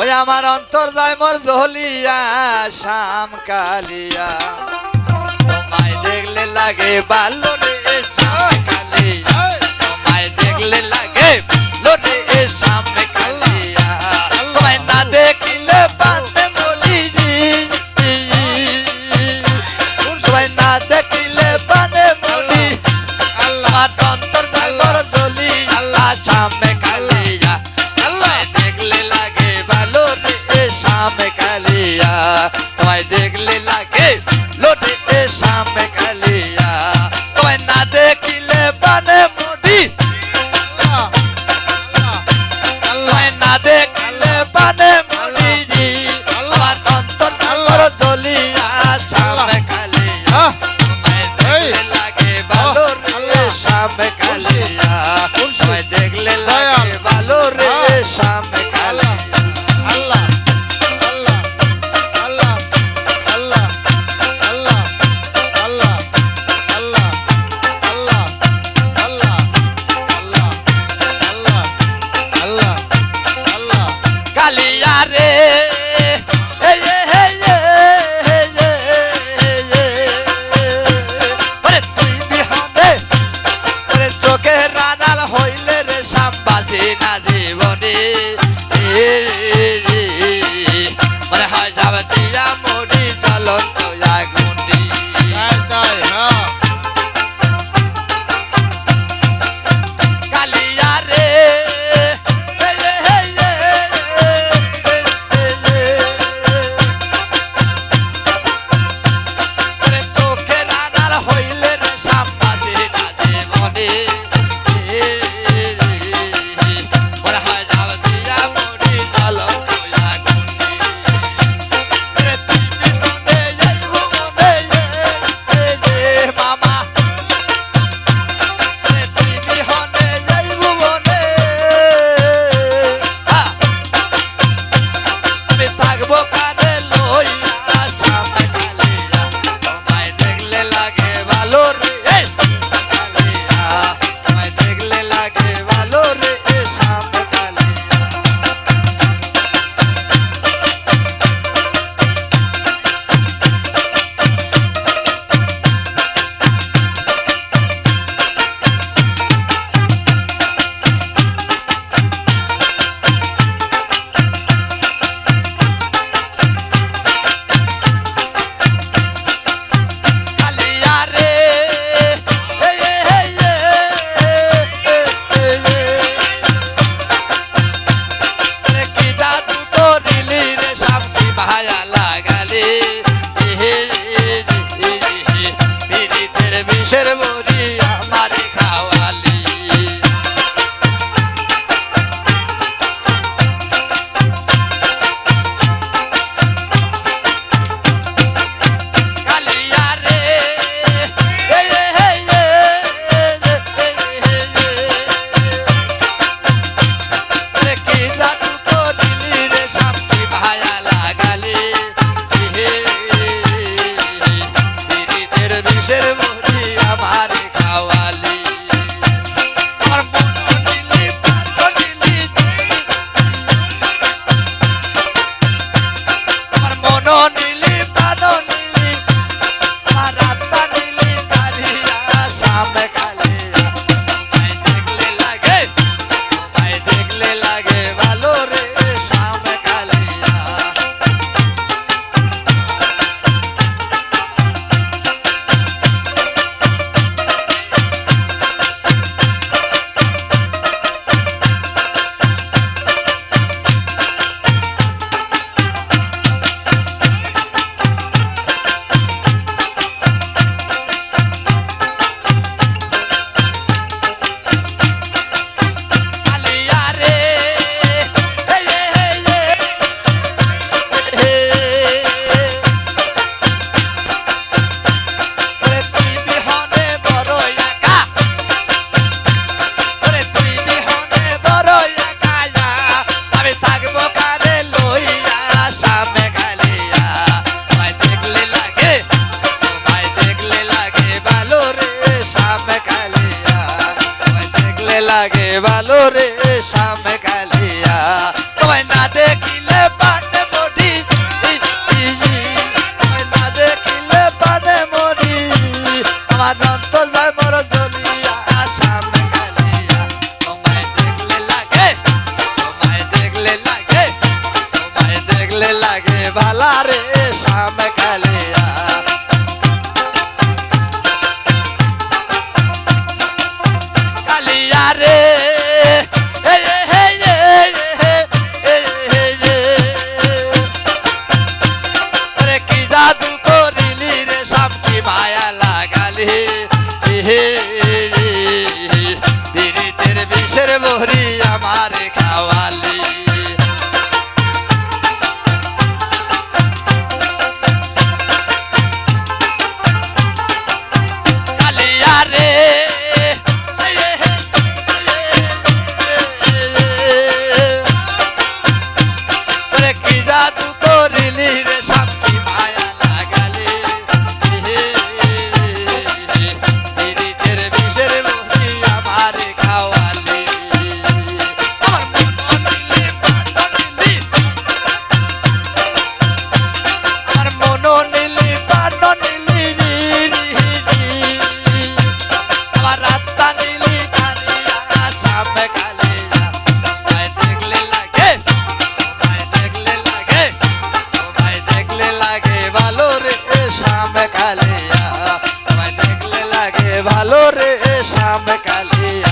ওই আমার অন্তর যায় মোর জহলিয়া শ্যাম কালিয়া। তোমায় দেখলে লাগে বালো রে, শ্যাম কালিয়া। তোমায় দেখলে লাগে লোরে শ্যাম আল্লাহ যায় রে। চোখের রানাল হইলে রে সাম্বাসী না জীবনে। ser ভালো রে শ্যাম কালিয়া। দেখলে লাগে ভালো রে শ্যাম কালিয়া। তোমায় না দেখিলে কালিয়া। দেখলে লাগে দেখলে লাগে দেখলে লাগে ভালা রে। শ্যাম কালিয়া। তোমায় দেখলে লাগে ভালো রে শ্যাম কালিয়া।